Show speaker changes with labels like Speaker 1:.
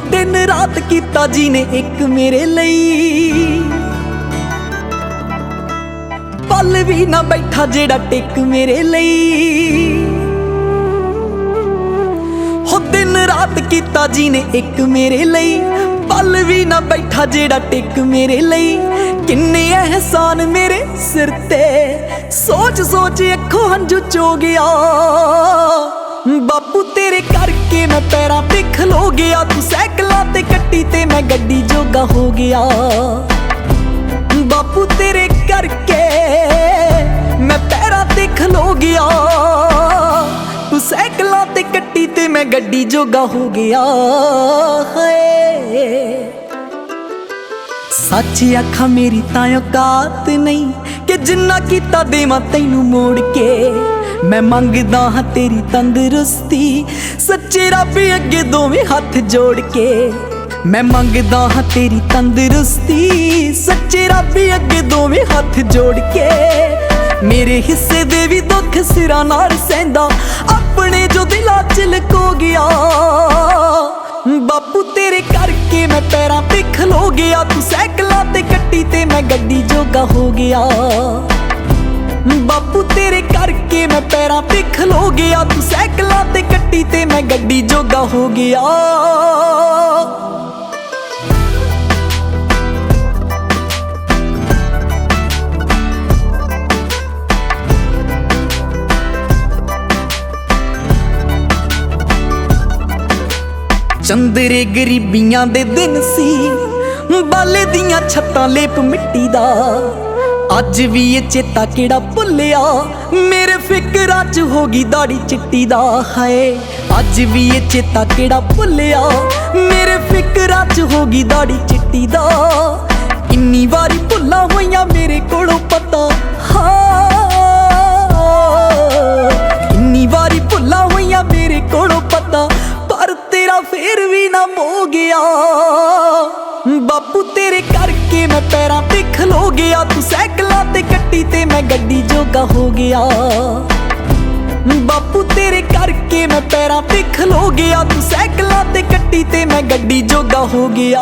Speaker 1: ਦਿਨ ਰਾਤ ਕੀਤਾ ਜੀ ਨੇ ਇੱਕ ਮੇਰੇ ਲਈ। ਪਲ ਵੀ ਨਾ ਬੈਠਾ ਜਿਹੜਾ ਟਿਕ ਮੇਰੇ ਲਈ। ਹੋ ਦਿਨ ਰਾਤ ਕੀਤਾ ਜੀ ਨੇ ਇੱਕ ਮੇਰੇ ਲਈ। ਪਲ ਵੀ ਨਾ ਬੈਠਾ ਜਿਹੜਾ ਟਿਕ ਮੇਰੇ ਲਈ। ਕਿੰਨੇ ਅਹਿਸਾਨ ਮੇਰੇ ਸਿਰ ਤੇ। ਸੋਚ ਸੋਚ ਅੱਖੋਂ ਹੰਝੂ ਚੋ ਗਿਆ। ਬਾਪੂ ਤੇਰੇ ਕਰਕੇ ਮੈਂ ਪੈਰਾਂ ਤੇ ਖਲੋ ਗਿਆ। ਤੂੰ ਸਾਈਕਲਾਂ ਤੇ ਕੱਟੀ ਤੇ ਮੈਂ ਗੱਡੀ ਜੋਗਾ ਹੋ ਗਿਆ। ਬਾਪੂ ਤੇਰੇ ਕਰਕੇ ਮੈਂ ਪੈਰਾਂ ਤੇ ਖਲੋ ਗਿਆ। ਤੂੰ ਸਾਈਕਲਾਂ ਤੇ ਕੱਟੀ ਤੇ ਮੈਂ ਗੱਡੀ ਜੋਗਾ ਹੋ ਗਿਆ। ਹਾਏ। ਸੱਚ ਅੱਖਾਂ ਮੇਰੀ ਤਾਂ ਔਕਾਤ ਨਹੀਂ ਕਿ ਜਿੰਨਾ ਕੀਤਾ ਦੇਵਾਂ ਤੈਨੂੰ ਮੋੜ ਕੇ। ਮੈਂ ਮੰਗਦਾ ਹਾਂ ਤੇਰੀ ਤੰਦਰੁਸਤੀ। ਸੱਚੇ ਰੱਬ ਅੱਗੇ ਦੋਵੇਂ ਹੱਥ ਜੋੜ ਕੇ। ਮੈਂ ਮੰਗਦਾ ਹਾਂ ਤੇਰੀ ਤੰਦਰੁਸਤੀ। ਸੱਚੇ ਰੱਬ ਅੱਗੇ ਦੋਵੇਂ ਹੱਥ ਜੋੜ ਕੇ। ਮੇਰੇ ਹਿੱਸੇ ਦੇ ਵੀ ਦੁੱਖ ਸਿਰਾਂ ਨਾਲ ਸਹਿੰਦਾ। ਆਪਣੇ ਜੋ ਦਿਲਾਂ ਚ ਲਕੋ ਗਿਆ। ਬਾਪੂ ਤੇਰੇ ਕਰਕੇ ਮੈਂ ਪੈਰਾਂ ਤੇ ਖਲੋ ਗਿਆ। ਤੂੰ ਸਾਈਕਲਾਂ ਤੇ ਕੱਟੀ ਤੇ ਮੈਂ ਗੱਡੀ ਜੋਗਾ ਹੋ ਗਿਆ। ਬਾਪੂ, ਤੇਰੇ ਕਰਕੇ ਮੈਂ ਪੈਰਾਂ ਤੇ ਖਲੋ ਗਿਆ। ਤੂੰ ਸਾਈਕਲਾਂ ਤੇ ਕੱਟੀ ਤੇ ਮੈਂ ਗੱਡੀ ਜੋਗਾ ਹੋ ਗਿਆ। ਚੰਦਰੇ ਗਰੀਬੀਆਂ ਦੇ ਦਿਨ ਸੀ। ਬਾਲੇ ਦੀਆਂ ਛੱਤਾਂ ਲੇਪ ਮਿੱਟੀ ਦਾ। ਅੱਜ ਵੀ ਇਹ ਚੇਤਾ ਕਿਹੜਾ ਭੁੱਲਿਆ? ਮੇਰੇ ਫਿਕਰਾਂ 'ਚ ਹੋ ਗਈ ਦਾੜੀ ਚਿੱਟੀ ਦਾ, ਹਾਏ। ਅੱਜ ਵੀ ਇਹ ਚੇਤਾ ਕਿਹੜਾ ਭੁੱਲਿਆ? ਮੇਰੇ ਫਿਕਰਾਂ 'ਚ ਹੋ ਗਈ ਦਾੜੀ ਚਿੱਟੀ ਦਾ। ਇੰਨੀ ਵਾਰੀ ਭੁੱਲਾਂ ਹੋਈਆਂ ਮੇਰੇ ਕੋਲੋਂ ਪਤਾ, ਹਾਂ। ਇੰਨੀ ਵਾਰੀ ਭੁੱਲਾਂ ਹੋਈਆਂ ਮੇਰੇ ਕੋਲੋਂ ਪਤਾ, ਪਰ ਤੇਰਾ ਫੇਰ ਵੀ ਨਾ ਮੋ ਗਿਆ। ਬਾਪੂ, ਤੇਰੇ ਗਿਆ ਤੂੰ ਸਾਈਕਲਾਂ ਤੇ ਕੱਟੀ ਤੇ ਮੈਂ ਗੱਡੀ ਜੋਗਾ ਹੋ ਗਿਆ। ਬਾਪੂ ਤੇਰੇ ਕਰਕੇ ਮੈਂ ਪੈਰਾਂ ਤੇ ਖਲੋ ਗਿਆ। ਤੂੰ ਸਾਈਕਲਾਂ ਤੇ ਕੱਟੀ ਤੇ ਮੈਂ ਗੱਡੀ ਜੋਗਾ ਹੋ ਗਿਆ।